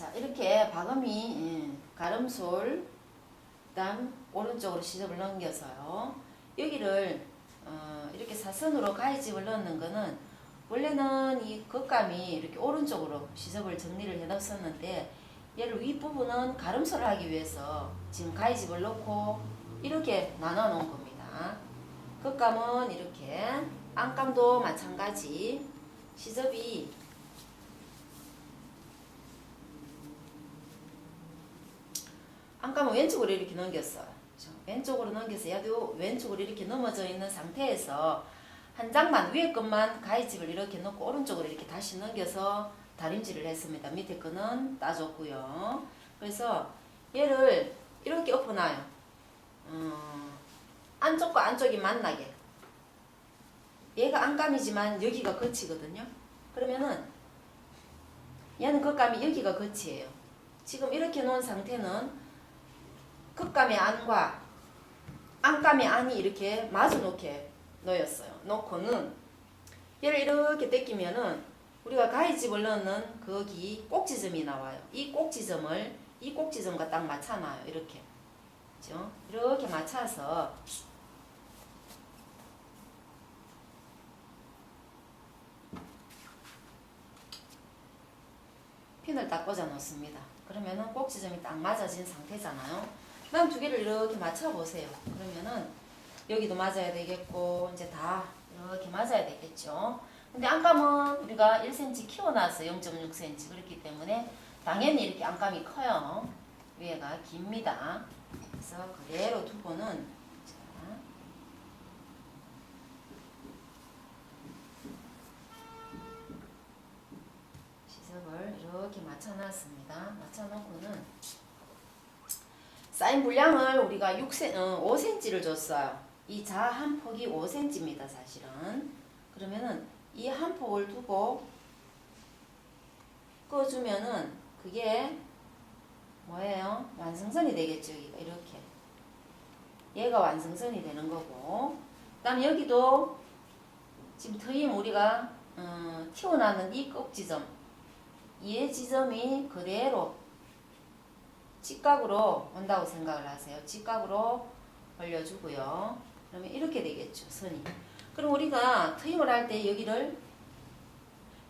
자 이렇게 박음이 예, 가름솔 그다음 오른쪽으로 시접을 넘겨서요. 여기를 어, 이렇게 사선으로 가위집을 넣는 거는 원래는 이 겉감이 이렇게 오른쪽으로 시접을 정리를 해 놨었는데 얘를 윗부분은 가름솔을 하기 위해서 지금 가위집을 넣고 이렇게 나눠 놓은 겁니다. 겉감은 이렇게 안감도 마찬가지 시접이 안감은 왼쪽으로 이렇게 넘겼어요. 왼쪽으로 넘겨서 얘도 왼쪽으로 이렇게 넘어져 있는 상태에서 한 장만 위에 것만 가위집을 이렇게 넣고 오른쪽으로 이렇게 다시 넘겨서 다림질을 했습니다. 밑에 거는 따줬고요. 그래서 얘를 이렇게 엎어놔요. 어, 안쪽과 안쪽이 만나게. 얘가 안감이지만 여기가 겉이거든요. 그러면은 얘는 겉감이 여기가 겉이에요. 지금 이렇게 놓은 상태는 겉감의 안과 안감의 안이 이렇게 마주 놓게 놓였어요. 놓고는 얘를 이렇게 떼끼면은 우리가 가위집을 넣는 거기 꼭지점이 나와요. 이 꼭지점을 이 꼭지점과 딱 맞춰놔요. 이렇게. 그죠? 이렇게 맞춰서 핀을 딱 꽂아 놓습니다. 그러면은 꼭지점이 딱 맞아진 상태잖아요. 그 다음 두 개를 이렇게 맞춰 보세요. 그러면은 여기도 맞아야 되겠고 이제 다 이렇게 맞아야 되겠죠. 근데 안감은 우리가 1cm 키워놨어요. 0.6cm 그렇기 때문에 당연히 이렇게 안감이 커요. 위에가 깁니다. 그래서 그대로 두고는 자, 시접을 이렇게 맞춰놨습니다. 맞춰놓고는 쌓인 분량을 우리가 6cm, 어, 5cm를 줬어요. 이 자 한 폭이 5cm입니다, 사실은. 그러면은 이 한 폭을 두고 꺼주면은 그게 뭐예요? 완성선이 되겠죠, 여기가 이렇게. 얘가 완성선이 되는 거고. 그 다음 여기도 지금 트임 우리가 어, 튀어나오는 이 꼭지점 이 지점이 그대로 직각으로 온다고 생각을 하세요. 직각으로 올려주고요. 그러면 이렇게 되겠죠, 선이. 그럼 우리가 트임을 할 때 여기를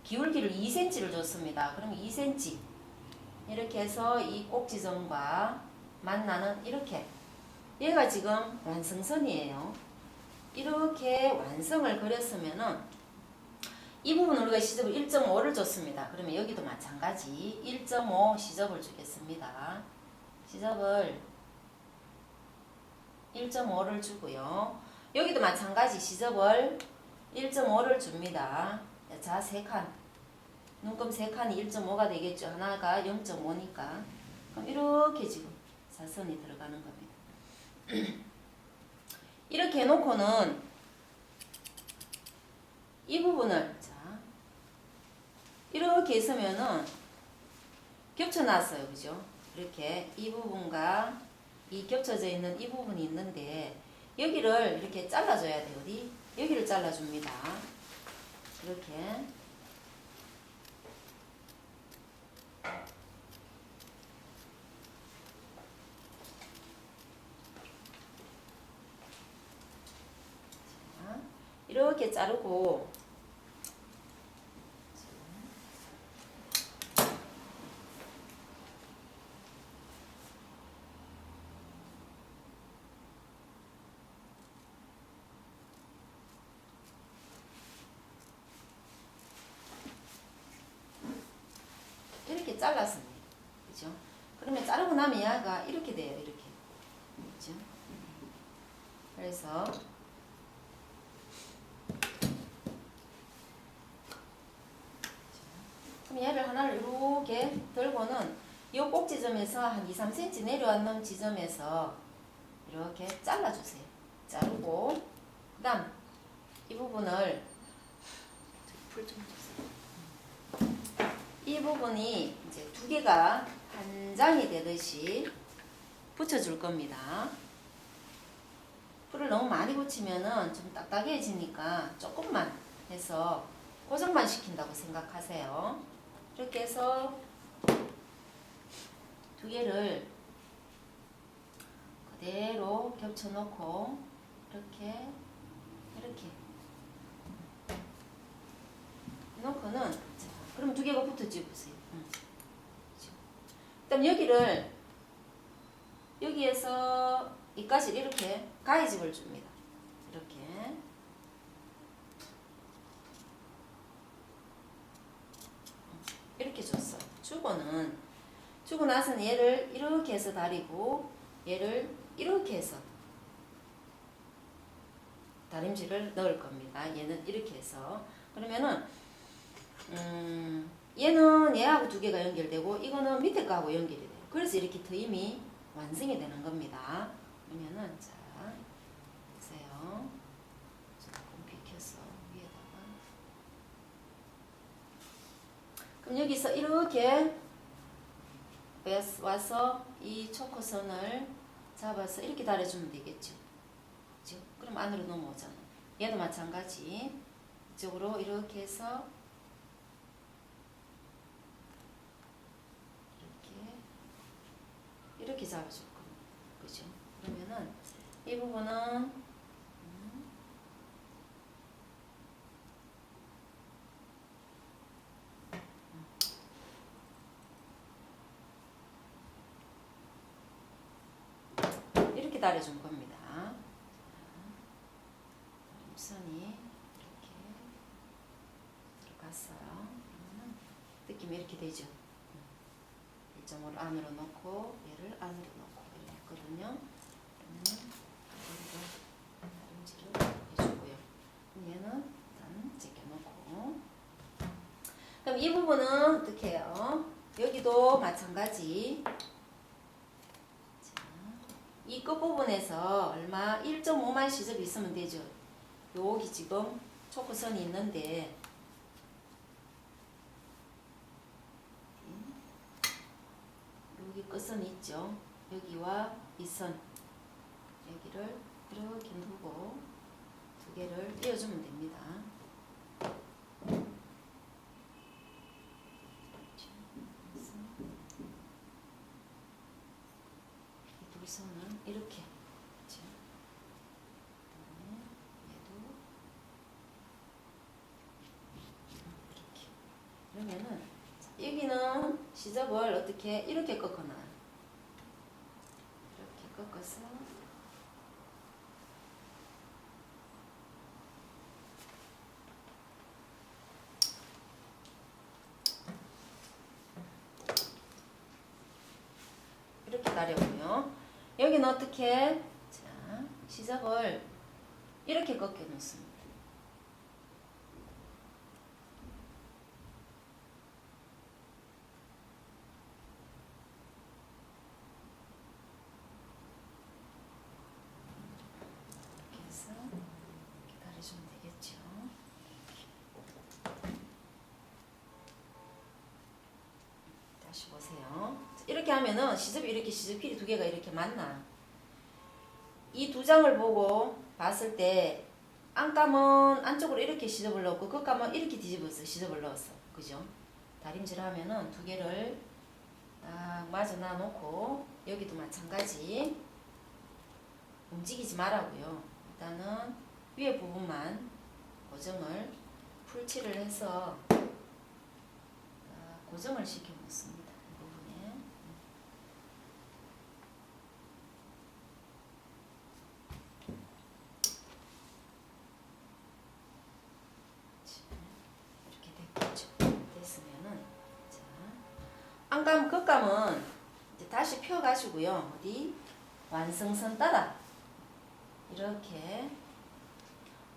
기울기를 2cm를 줬습니다. 그럼 2cm 이렇게 해서 이 꼭지점과 만나는 이렇게 얘가 지금 완성선이에요. 이렇게 완성을 그렸으면은 이 부분 우리가 시접을 1.5를 줬습니다. 그러면 여기도 마찬가지 1.5 시접을 주겠습니다. 시접을 1.5를 주고요. 여기도 마찬가지 시접을 1.5를 줍니다. 자, 세 칸. 눈금 세 칸이 1.5가 되겠죠. 하나가 0.5니까. 그럼 이렇게 지금 사선이 들어가는 겁니다. 이렇게 해놓고는 이 부분을 자 이렇게 있으면은 겹쳐놨어요, 그죠? 이렇게 이 부분과 이 겹쳐져 있는 이 부분이 있는데 여기를 이렇게 잘라줘야 돼요. 어디? 여기를 잘라줍니다. 이렇게 자, 이렇게 자르고 이렇게 잘랐습니다. 그죠? 그러면 자르고 나면 얘가 이렇게 돼요. 이렇게. 그죠? 그래서 그럼 얘를 하나를 이렇게 들고는 이 꼭지점에서 한 2, 3cm 내려왔는 지점에서 이렇게 잘라주세요. 자르고 그 다음 이 부분을 풀좀. 이 부분이 이제 두 개가 한 장이 되듯이 붙여줄 겁니다. 풀을 너무 많이 붙이면은 좀 딱딱해지니까 조금만 해서 고정만 시킨다고 생각하세요. 이렇게 해서 두 개를 그대로 겹쳐 놓고 이렇게 이렇게 놓고는 자, 그럼 두 개가 붙었지 보세요. 그다음 여기를 여기에서 이까지 이렇게 가위집을 줍니다. 이렇게 이렇게 줬어요. 주고는 주고 나서는 얘를 이렇게 해서 다리고 얘를 이렇게 해서 다림질을 넣을 겁니다. 얘는 이렇게 해서 그러면은 음, 얘는 얘하고 두 개가 연결되고 이거는 밑에 거하고 연결이 돼요. 그래서 이렇게 트임이 완성이 되는 겁니다. 그러면은 자 보세요. 조금 비켜서 위에다가 그럼 여기서 이렇게 와서- 이 초코선을 잡아서 이렇게 달아주면 되겠죠. 그죠? 그럼 안으로 넘어오잖아. 얘도 마찬가지. 이쪽으로 이렇게 해서 이렇게 겁니다. 그죠? 그러면은 이 부분은 음, 이렇게 달아준 겁니다. 선이 이렇게 들어갔어요. 느낌이 이렇게 되죠. 1점을 안으로 넣고 얘를 안으로 넣고 했거든요. 그러면 여기도 다림질을 해주고요. 얘는 일단 제껴놓고 그럼 이 부분은 어떻게 해요? 여기도 마찬가지 자, 이 끝부분에서 얼마 1.5만 시접이 있으면 되죠. 여기 지금 초코선이 있는데 끝선 있죠. 여기와 이선 여기를 이렇게 누고 두 개를 띄워주면 됩니다. 이두 선은 이렇게 그러면은 자, 여기는 시접을 어떻게 이렇게 꺾어놔요. 꺾어서 이렇게 나려고요. 여기는 어떻게 자 시접을 이렇게 꺾여 놓습니다. 이렇게 해서 이렇게 가려주면 되겠죠. 다시 보세요. 자, 이렇게 하면은 시접이 이렇게 시접끼리 두 개가 이렇게 만나. 이 두 장을 보고 봤을 때 안감은 안쪽으로 이렇게 시접을 넣고 끝감은 이렇게 뒤집어서 시접을 넣었어. 그죠? 다림질 하면은 두 개를 딱 마저 놔 놓고 여기도 마찬가지 움직이지 말라고요. 일단은 위에 부분만 고정을 풀칠을 해서 딱 고정을 시켜 놓습니다. 이 부분에. 이렇게 됐겠죠. 됐으면은 자 안감 끝감은 이제 다시 펴 가지고요. 어디 완성선 따라 이렇게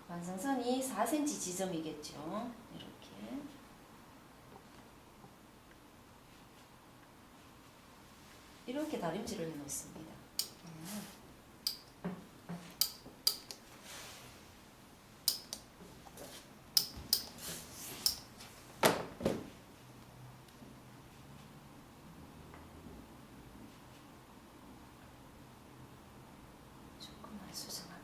완성선이 4cm 지점이겠죠. 이렇게 이렇게 다림질을 해 놓습니다. 조금만 수정할게요.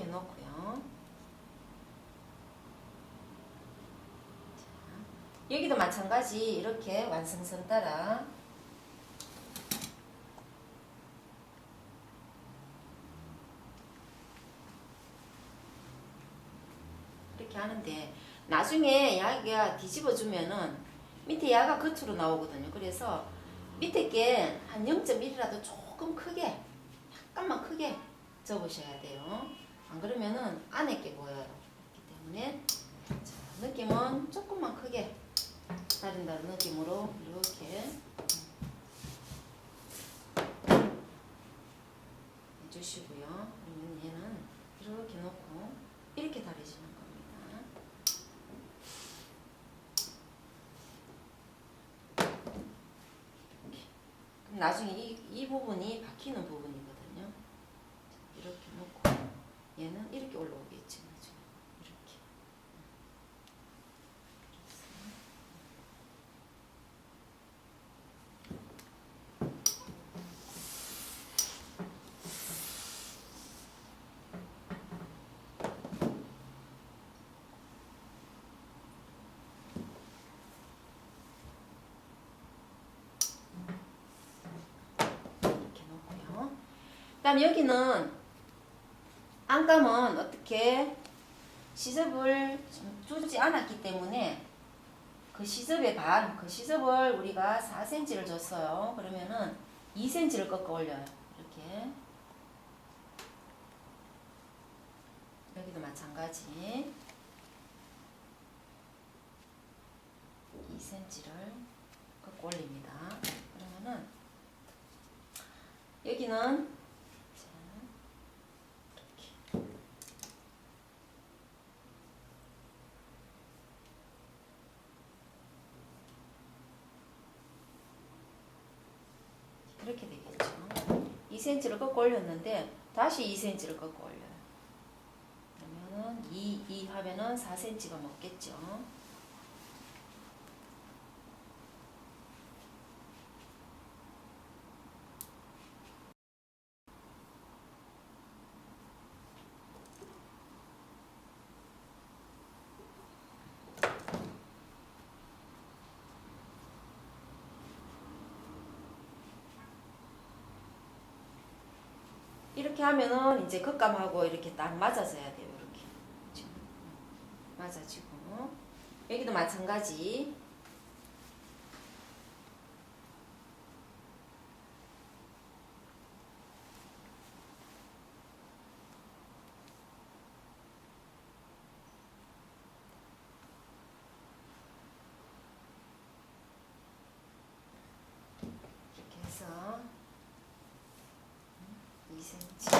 이렇게 해놓고요. 자, 여기도 마찬가지 이렇게 완성선 따라 이렇게 하는데 나중에 야가 뒤집어 주면은 밑에 야가 겉으로 나오거든요. 그래서 밑에 게 한 0.1이라도 조금 크게 약간만 크게 접으셔야 돼요. 안 그러면은 안에 게 보여요. 그렇기 때문에 자, 느낌은 조금만 크게 다른 다른 느낌으로 이렇게 해주시고요. 그러면 얘는 이렇게 놓고 이렇게 다리시는 겁니다. 나중에 이, 이 부분이 박히는 부분이거든요. 자, 이렇게 놓고 얘는 이렇게 올라오겠지 나중에 이렇게. 이렇게 놓고요. 그다음 여기는 안감은 어떻게 시접을 좀 주지 않았기 때문에 그 시접의 반, 그 시접을 우리가 4cm를 줬어요. 그러면은 2cm를 꺾어 올려요. 이렇게. 여기도 마찬가지. 2cm를 꺾어 올립니다. 그러면은 여기는 자, 이렇게 이렇게 되겠죠. 2cm를 꺾어 올렸는데 다시 2cm를 꺾어 올려요. 그러면은 2, 2 하면은 4cm가 먹겠죠. 이렇게 하면은 이제 겉감하고 이렇게 딱 맞아져야 돼요. 이렇게 맞아지고 여기도 마찬가지. 10cm.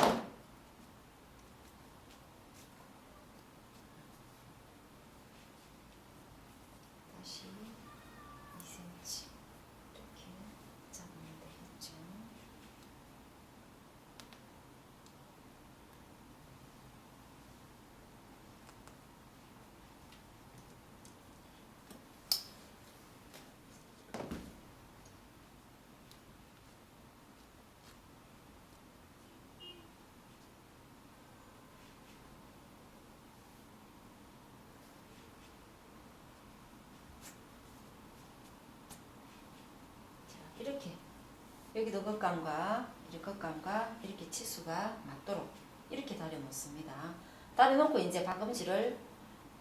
여기도 겉감과 이렇게 겉감과 이렇게 치수가 맞도록 이렇게 다려 놓습니다. 다려 놓고 이제 박음질을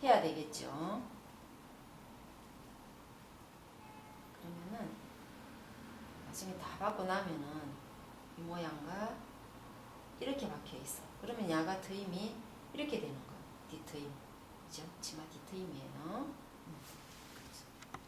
해야 되겠죠. 그러면은 나중에 다 받고 나면은 이 모양과 이렇게 박혀 있어. 그러면 야가 트임이 이렇게 되는 거. 뒤트임. 그죠? 치마 뒤트임이에요. 음.